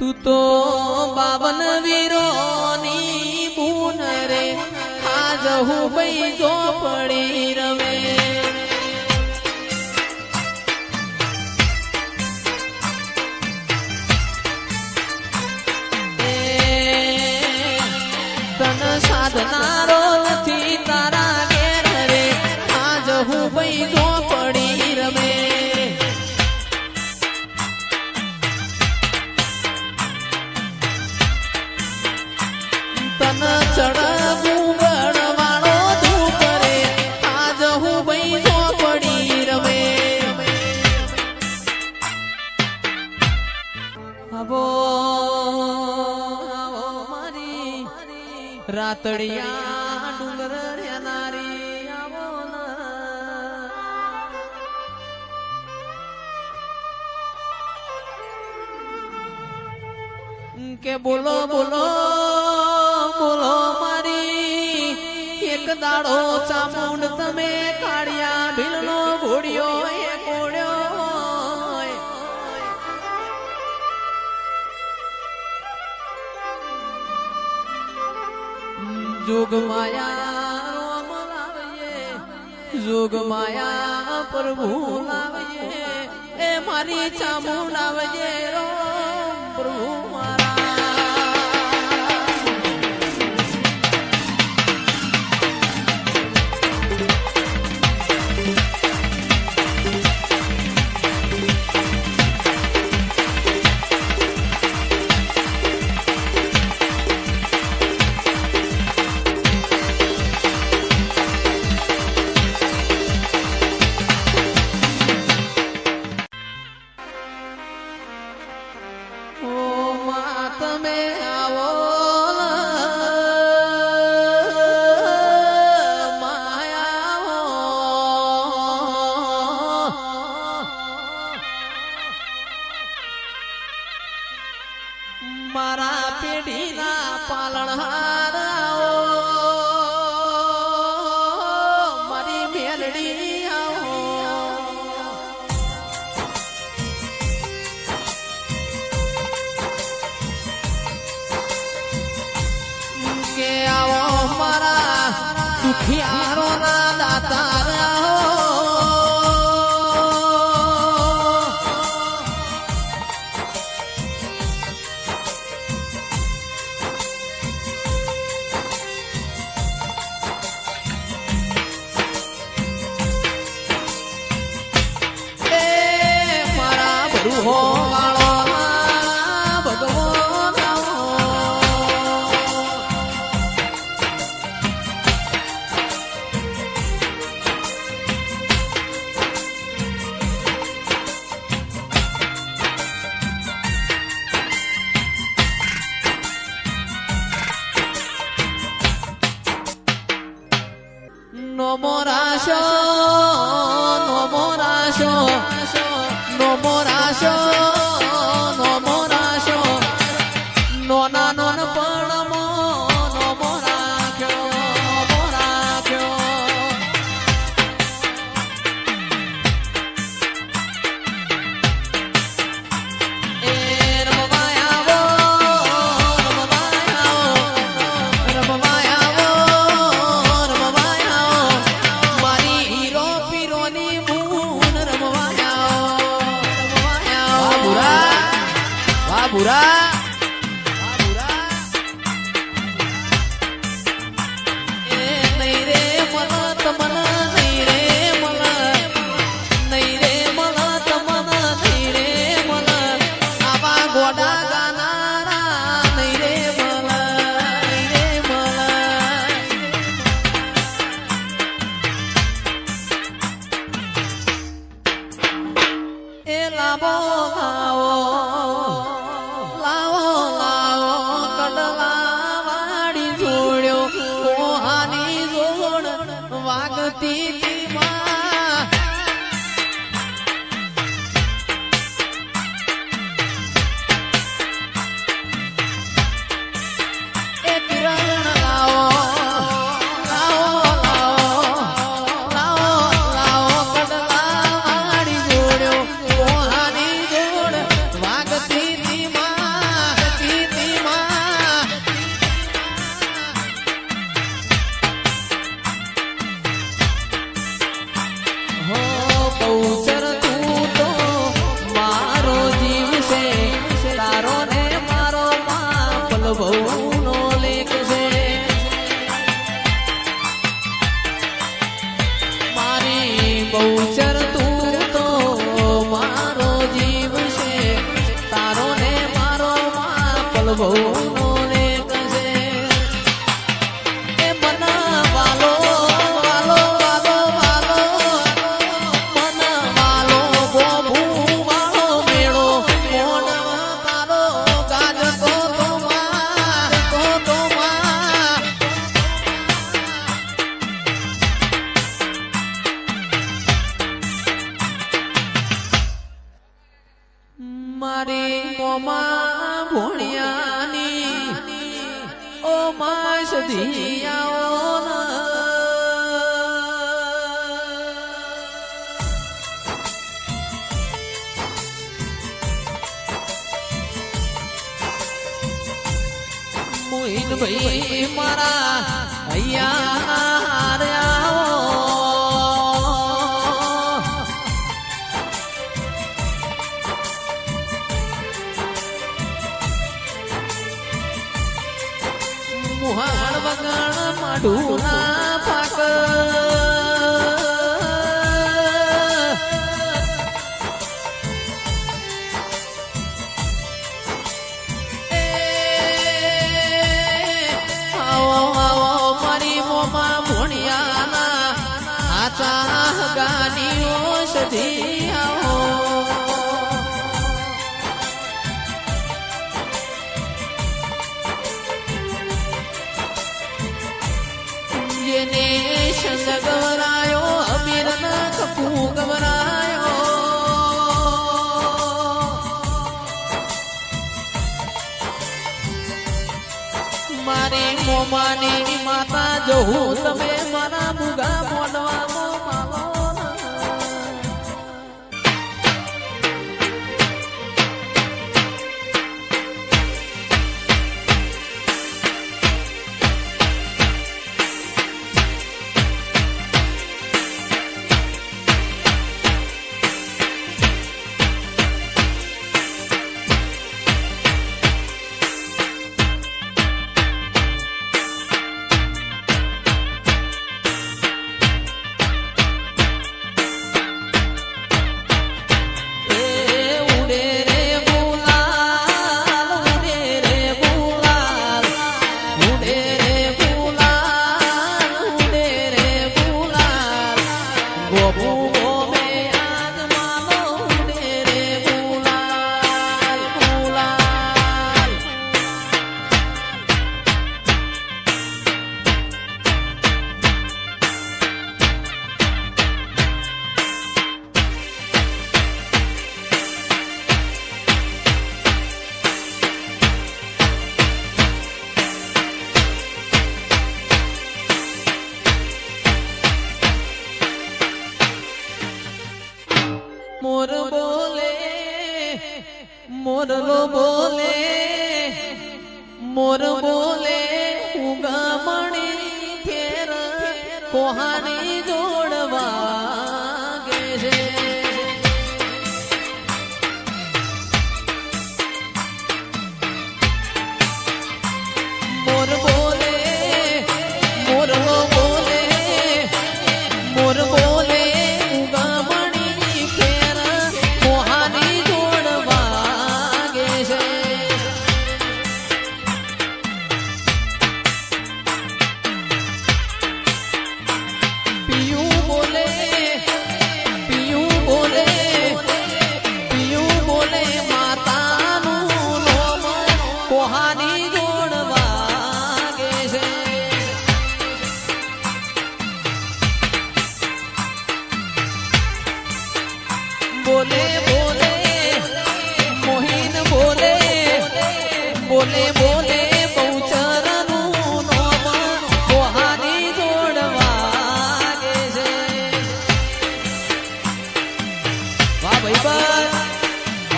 તું તો બાવન વીરોની બૂન રે. આજ હું ભાઈ જો પડી રમે. તળિયા જોગ માયા રોમ જોગ માયા પ્રભુ લાવીએ એ મારી ચામુંડ આવજે રો Yeah. trouble. ગોવિંદ ભાઈ મારા અહીંયા મોહણ વગણ મડુના ચાહગાની ઓષધિ આવો જેને શંગ ગવરાયો અમીર કપૂ ગવરાયો મારે મોમાની માતા જો હું તમે મારા મોરલો બોલે મોર બોલે ઉગમણી ખેર કોહાણી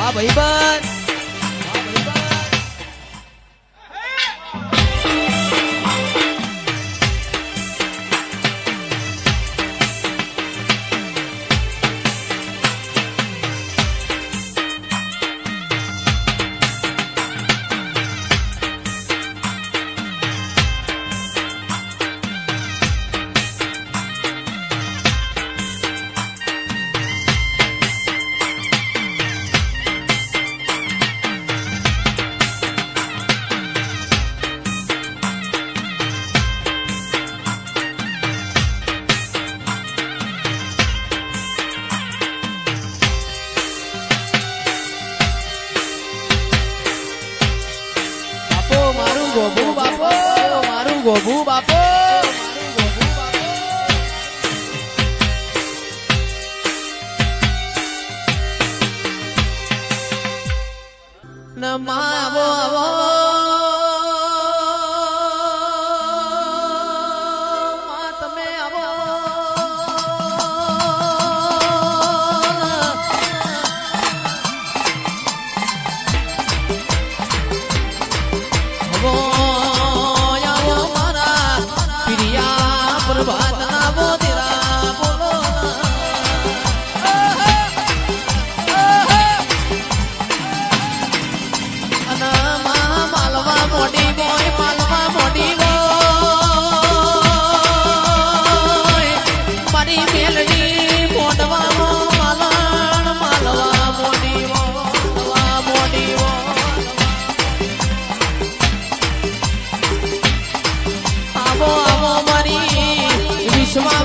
八百一班。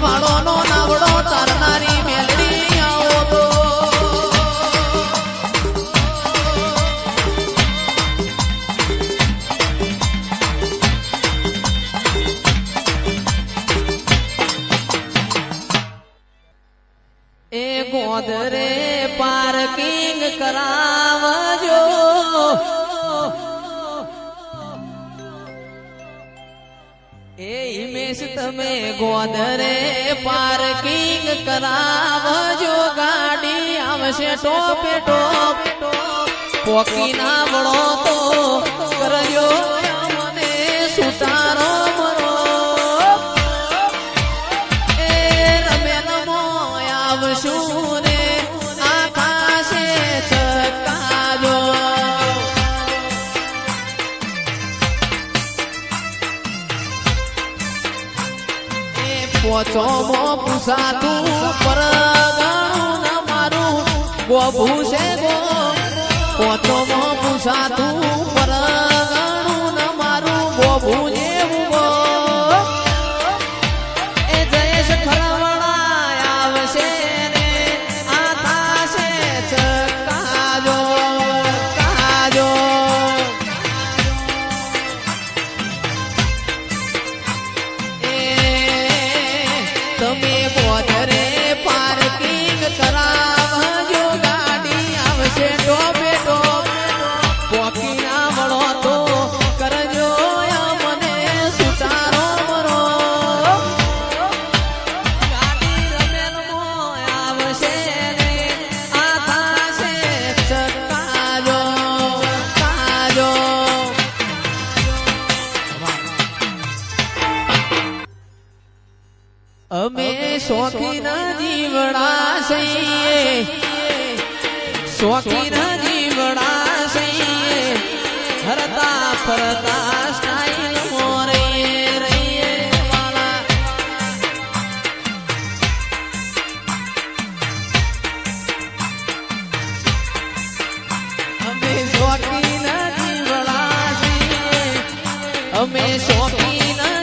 varón. કરાવજો ગાડી આવશે ટોપે ટોપ. પોકી ના વળો તો કરજો મને સુતારો ચોમો પૂસાતું પરગાણું ના મારું ગોભૂ છે ગો પોચોમો પૂસાતું પરગાણું શોખીન જીવડા સૈયે શોખીન જીવડા સૈયે હરતા ફરતા સ્ટાઈલ મોરે અમે શોખીન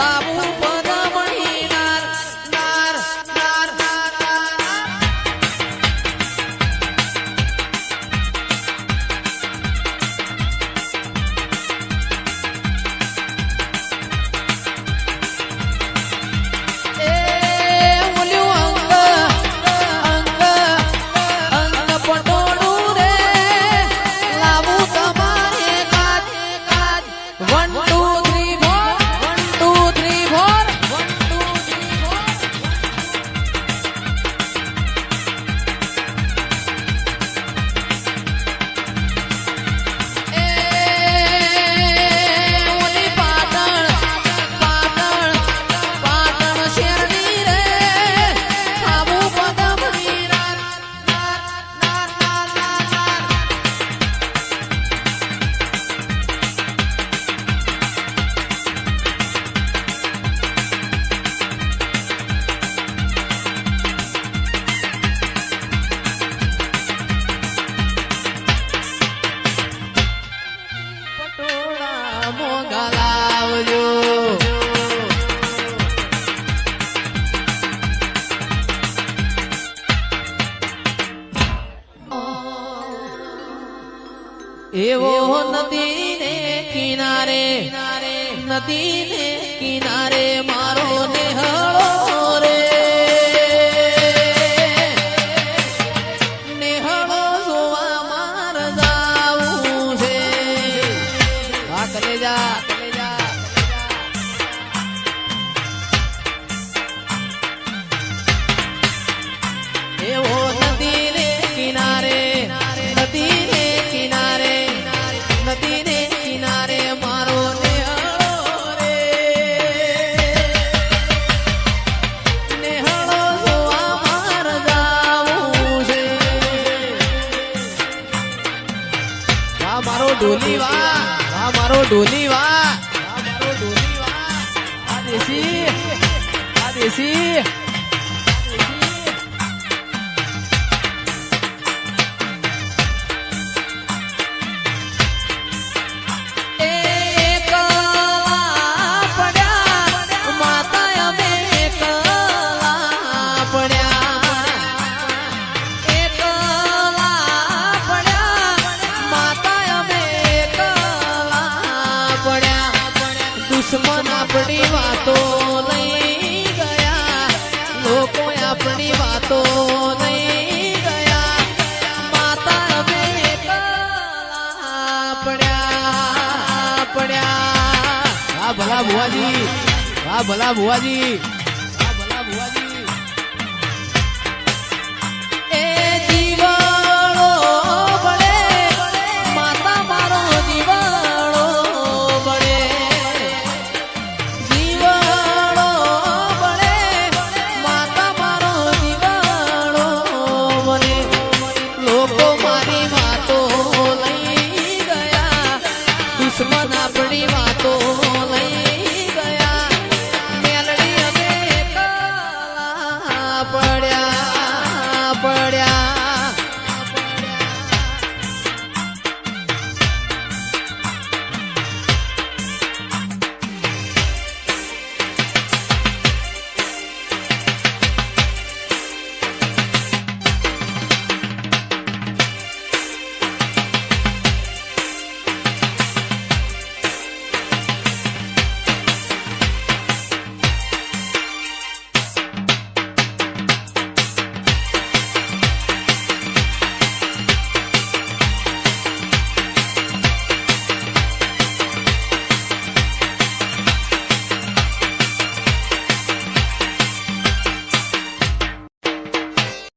sabu नदी में किनारे